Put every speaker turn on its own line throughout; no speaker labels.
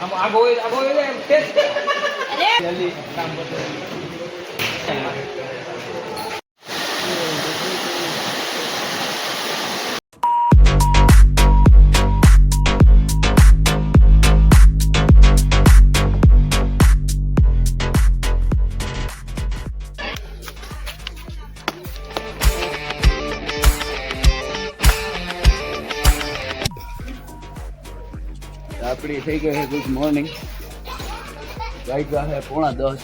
આમ આગો હોય આગો હોય એમ ટેસ્ટ
અરે
જલ્દી કામ કરતો
આપણી થઈ ગઈ છે ગુડ મોર્નિંગ. વાગ્યા છે પોણા દસ.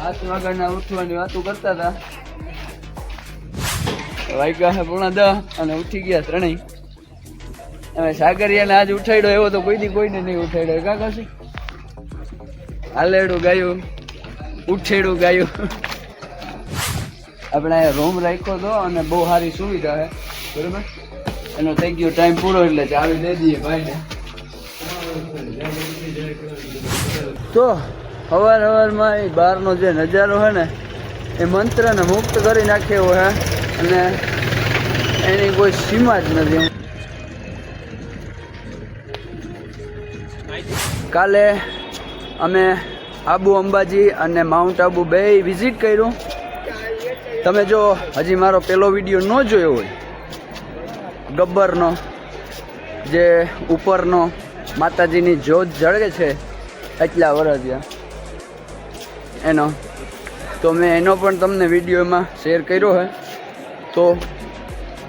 આઠ વાગ્યાના ઉઠવાની વાતો કરતા હતા. વાગ્યા છે પોણા દસ અને ઉઠી ગયા ત્રણેય. હવે સાગરિયાને આજ ઉઠાડ્યો એવો તો કોઈ દી કોઈને નહીં ઉઠાડ્યો કા કશું? હાલેડું ગાયું. ઉઠેડું ગાયું. આપણે રૂમ રાખ્યો હતો અને બહુ સારી સુવિધા છે. બરોબર? એનો થઈ ગયો ટાઈમ પૂરો એટલે ચાવી દઈ દઈએ ભાઈને. તો અવાર હવારમાં એ બહારનો જે નજારો છે ને, એ મંત્રને મુક્ત કરી નાખ્યો હોય અને એની કોઈ સીમા જ નથી. કાલે અમે આબુ અંબાજી અને માઉન્ટ આબુ બે વિઝિટ કર્યું. તમે જો હજી મારો પેલો વીડિયો ન જોયો હોય ગબ્બરનો, જે ઉપરનો માતાજીની જોત જળગે છે એટલા વરસિયા. એનો. તો મેં એનો પણ તમને વિડીયોમાં શેર કર્યો હોય તો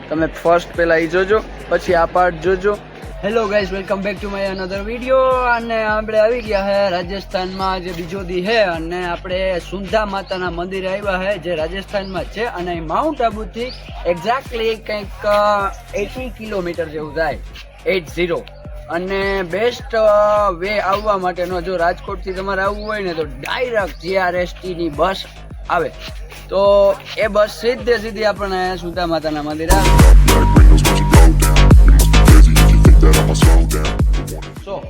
તમે ફર્સ્ટ પહેલાં એ જોજો, પછી આ પાર્ટ જોજો. Hello guys welcome back to my another video અને આપણે આવી ગયા છે રાજસ્થાનમાં જે બીજો દી છે અને આપણે સુંધા માતાના મંદિરે આવ્યા છે જે રાજસ્થાનમાં છે. અને માઉન્ટ આબુથી એક્ઝેક્ટલી કંઈક એટી કિલોમીટર જેવું થાય. એટ ઝીરો અને બેસ્ટ વે આવવા માટેનો જો રાજકોટથી તમારે આવવું હોય ને, તો ડાયરેક્ટ જીઆરએસટીની બસ આવે. તો એ બસ સીધે સીધી આપણે સુંધા માતાના મંદિર આવે. સો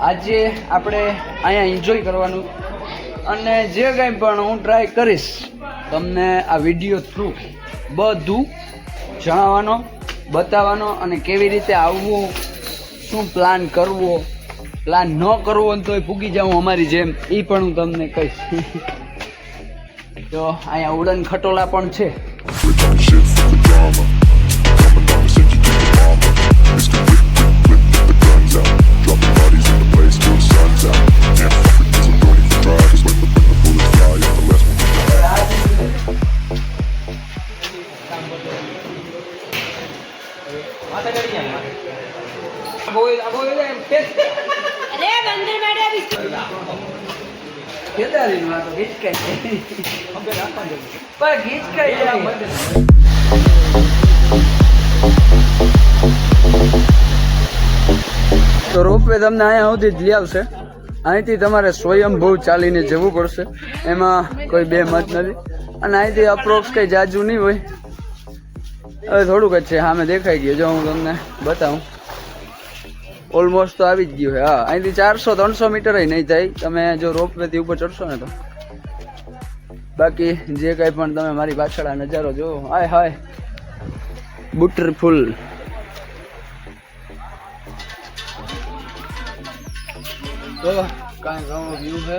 આજે આપણે અહીંયા એન્જોય કરવાનું. અને જે કંઈ પણ હું ટ્રાય કરીશ, તમને આ વીડિયો થ્રુ બધું જણાવવાનો, બતાવવાનો અને કેવી રીતે આવવું, શું પ્લાન કરવો પ્લાન ન કરવો ને તોય પૂગી જાઉં અમારી જેમ. એ પણ હું તમને કહીશ. તો અહીંયા ઉડન ખટોલા પણ છે. તો પણ તો રોપવે તમને અહીંયા સુધી જ લઈ આવશે. અહીંથી તમારે સ્વયંભૂ ચાલીને જવું પડશે. એમાં કોઈ બે મત નથી. અને અહીંથી અપ્રોક્સ કંઈ જાજુ નહીં હોય. હવે થોડુંક જ છે સામે દેખાઈ ગયું. જો હું તમને બતાવું. ઓલમોસ્ટ તો આવી જ ગયું છે, હા. અહીંથી ચારસો, ત્રણસો મીટર નહીં થાય. તમે જો રોપવેથી ઉપર ચડશો ને તો. બાકી જે કંઈ પણ તમે મારી પાછળ આ નજારો જુઓ હાય હાય. બુટરફુલ તો કાંઈ ઘણો વ્યૂ છે.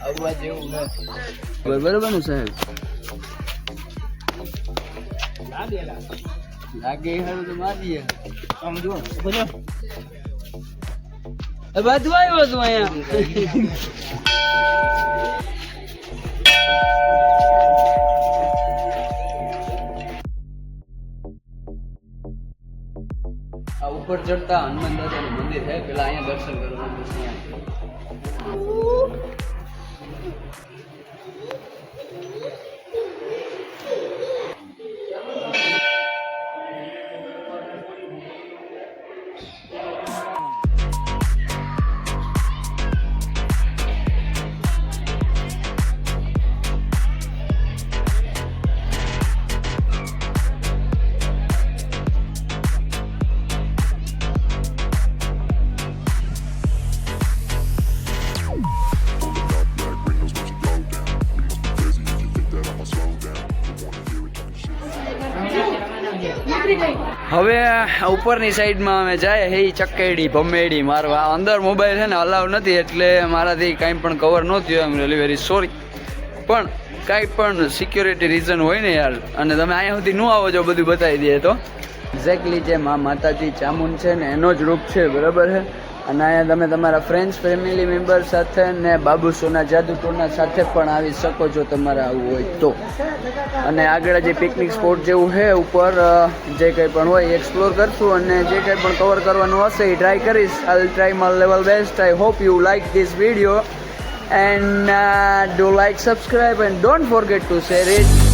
આવવા જેવું છે. બરોબર ને સાહેબ? લાગે એ હારું તો મારીએ. આમ બોલો બધું આવ્યો છું અહીંયા. આ ઉપર ચડતા હનુમાન દાદાનું મંદિર છે. પેલા અહીંયા દર્શન કરવાનું હવે ઉપરની સાઈડમાં અમે જાય હે ચકેડી ભમેડી, મારવા. અંદર મોબાઈલ છે ને અલાવ નથી, એટલે મારાથી કાંઈ પણ કવર ન થયું એમ રિયલી વેરી સોરી પણ કાંઈ પણ સિક્યોરિટી રીઝન હોય ને યાર, અને તમે અહીંયા સુધી ન આવો છો બધું બતાવી દઈએ તો. એક્ઝેક્ટલી જે મા માતાજી ચામુંડ છે ને, એનો જ રૂપ છે, બરાબર છે? અને અહીંયા તમે તમારા ફ્રેન્ડ્સ ફેમિલી મેમ્બર સાથે ને બાબુ સોના જાદુ ટોના સાથે પણ આવી શકો છો તમારે આવવું હોય તો. અને આગળ જે પિકનિક સ્પોટ જેવું છે, ઉપર જે કંઈ પણ હોય એક્સપ્લોર કરશું અને જે કંઈ પણ કવર કરવાનું હશે એ ટ્રાય કરીશ. I try my level best I hope you like this video and do do subscribe and don't forget to share it